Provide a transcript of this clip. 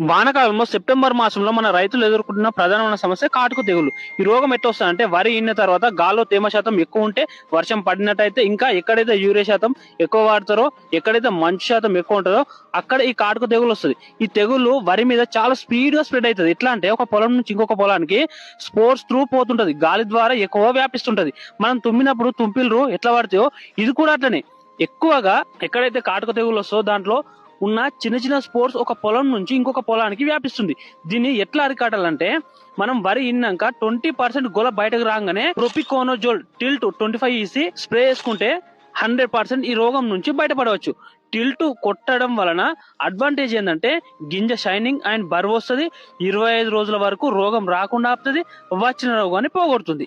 వానకాలంలో September మాసంలో మన రైతులు ఎదుర్కొంటున్న ప్రధానమైన సమస్య కాటుకు తెగులు. ఈ రోగం ఎట్లా వస్తుందంటే వరి ఇన్న తర్వాత గాల్లో తేమ శాతం ఎక్కువ ఉంటే వర్షం పడినట్టయితే ఇంకా ఎక్కడైతే యూరియా శాతం ఎక్కువ వాడతారో ఎక్కడైతే మంచు శాతం ఎక్కువ ఉంటుందో అక్కడ ఈ కాటుకు తెగులు వస్తుంది. ఈ తెగులు వరి మీద చాలా స్పీడ్గా స్ప్రెడ్ అవుతుంది. ఎట్లా అంటే ఒక పొలం నుంచి ఇంకొక పొలానికి స్పోర్ట్స్ త్రూ పోతుంటది. గాలి ద్వారా ఎక్కువ వ్యాపిస్తుంటది. మనం తుమ్మినప్పుడు తుంపిలు ఎట్లా పడతాయో ఇది కూడా అట్లనే. ఎక్కువగా ఎక్కడైతే కాటుక తెగులు వస్తుందో దాంట్లో ఉన్న చిన్న చిన్న స్పోర్ట్స్ ఒక పొలం నుంచి ఇంకొక పొలానికి వ్యాపిస్తుంది. దీన్ని ఎట్లా అరికాటాలంటే మనం వరి ఇన్నాక ట్వంటీ పర్సెంట్ గొల బయటకు రాగానే propiconazole Tilt twenty five EC spray చేసుకుంటే హండ్రెడ్ పర్సెంట్ ఈ రోగం నుంచి బయటపడవచ్చు. టిల్ట్ కొట్టడం వలన అడ్వాంటేజ్ ఏంటంటే గింజ షైనింగ్ అండ్ బరువు వస్తుంది. ఇరవై ఐదు రోజుల వరకు రోగం రాకుండా ఆపుతుంది వచ్చిన రోగాన్ని పోగొడుతుంది.